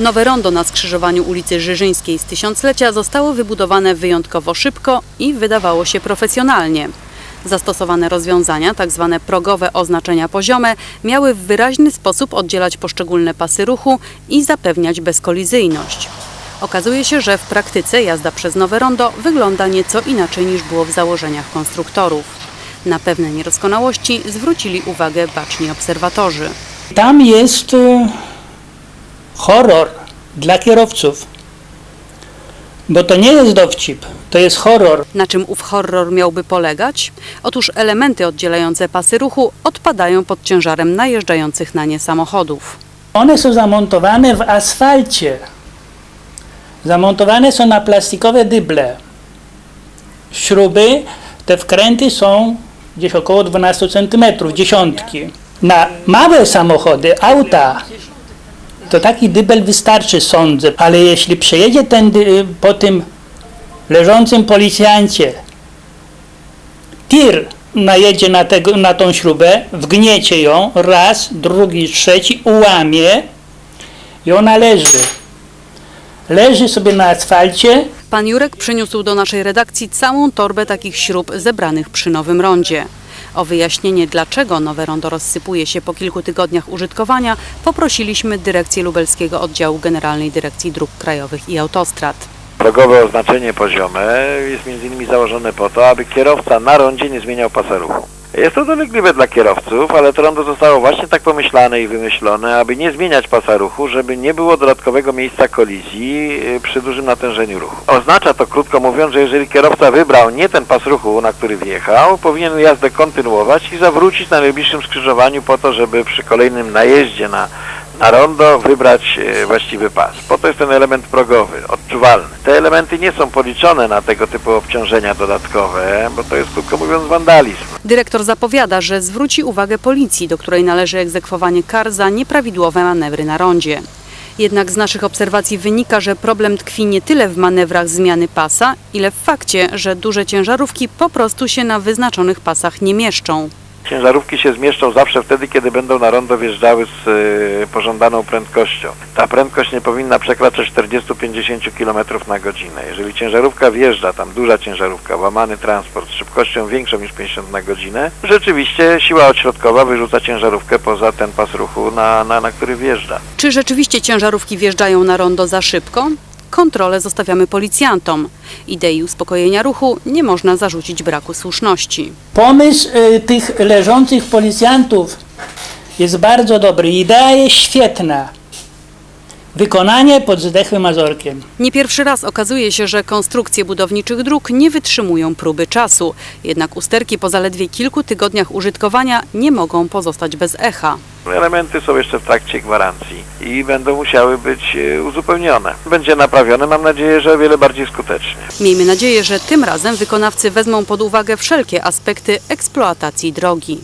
Nowe rondo na skrzyżowaniu ulicy Żyżyńskiej z Tysiąclecia zostało wybudowane wyjątkowo szybko i wydawało się profesjonalnie. Zastosowane rozwiązania, tzw. progowe oznaczenia poziome, miały w wyraźny sposób oddzielać poszczególne pasy ruchu i zapewniać bezkolizyjność. Okazuje się, że w praktyce jazda przez nowe rondo wygląda nieco inaczej niż było w założeniach konstruktorów. Na pewne niedoskonałości zwrócili uwagę baczni obserwatorzy. Tam jest e, horror dla kierowców. Bo to nie jest dowcip, to jest horror. Na czym ów horror miałby polegać? Otóż elementy oddzielające pasy ruchu odpadają pod ciężarem najeżdżających na nie samochodów. One są zamontowane w asfalcie. Zamontowane są na plastikowe dyble. Śruby, te wkręty są gdzieś około 12 cm, dziesiątki. Na małe samochody, auta, to taki dybel wystarczy, sądzę. Ale jeśli przejedzie ten dy- po tym leżącym policjancie tir najedzie na, tego, na tą śrubę, wgniecie ją, raz, drugi, trzeci, ułamie i ona leży. Leży sobie na asfalcie, Pan Jurek przyniósł do naszej redakcji całą torbę takich śrub zebranych przy nowym rondzie. O wyjaśnienie, dlaczego nowe rondo rozsypuje się po kilku tygodniach użytkowania, poprosiliśmy dyrekcję lubelskiego oddziału Generalnej Dyrekcji Dróg Krajowych i Autostrad. Progowe oznaczenie poziome jest innymi założone po to, aby kierowca na rondzie nie zmieniał pasa ruchu. Jest to dolegliwe dla kierowców, ale rondo zostało właśnie tak pomyślane i wymyślone, aby nie zmieniać pasa ruchu, żeby nie było dodatkowego miejsca kolizji y, przy dużym natężeniu ruchu. Oznacza to krótko mówiąc, że jeżeli kierowca wybrał nie ten pas ruchu, na który wjechał, powinien jazdę kontynuować i zawrócić na najbliższym skrzyżowaniu po to, żeby przy kolejnym najeździe na na rondo wybrać e, właściwy pas. Po to jest ten element progowy, odczuwalny. Te elementy nie są policzone na tego typu obciążenia dodatkowe, bo to jest krótko mówiąc wandalizm. Dyrektor zapowiada, że zwróci uwagę policji, do której należy egzekwowanie kar za nieprawidłowe manewry na rondzie. Jednak z naszych obserwacji wynika, że problem tkwi nie tyle w manewrach zmiany pasa, ile w fakcie, że duże ciężarówki po prostu się na wyznaczonych pasach nie mieszczą. Ciężarówki się zmieszczą zawsze wtedy, kiedy będą na rondo wjeżdżały z e, pożądaną prędkością. Ta prędkość nie powinna przekraczać 40-50 km na godzinę. Jeżeli ciężarówka wjeżdża, tam duża ciężarówka, łamany transport z szybkością większą niż 50 na godzinę, rzeczywiście siła odśrodkowa wyrzuca ciężarówkę poza ten pas ruchu, na, na, na który wjeżdża. Czy rzeczywiście ciężarówki wjeżdżają na rondo za szybko? Kontrolę zostawiamy policjantom. Idei uspokojenia ruchu nie można zarzucić braku słuszności. Pomysł y, tych leżących policjantów jest bardzo dobry. Idea jest świetna. Wykonanie pod zdechłym mazorkiem. Nie pierwszy raz okazuje się, że konstrukcje budowniczych dróg nie wytrzymują próby czasu. Jednak usterki po zaledwie kilku tygodniach użytkowania nie mogą pozostać bez echa. Elementy są jeszcze w trakcie gwarancji i będą musiały być e, uzupełnione. Będzie naprawione, mam nadzieję, że o wiele bardziej skutecznie. Miejmy nadzieję, że tym razem wykonawcy wezmą pod uwagę wszelkie aspekty eksploatacji drogi.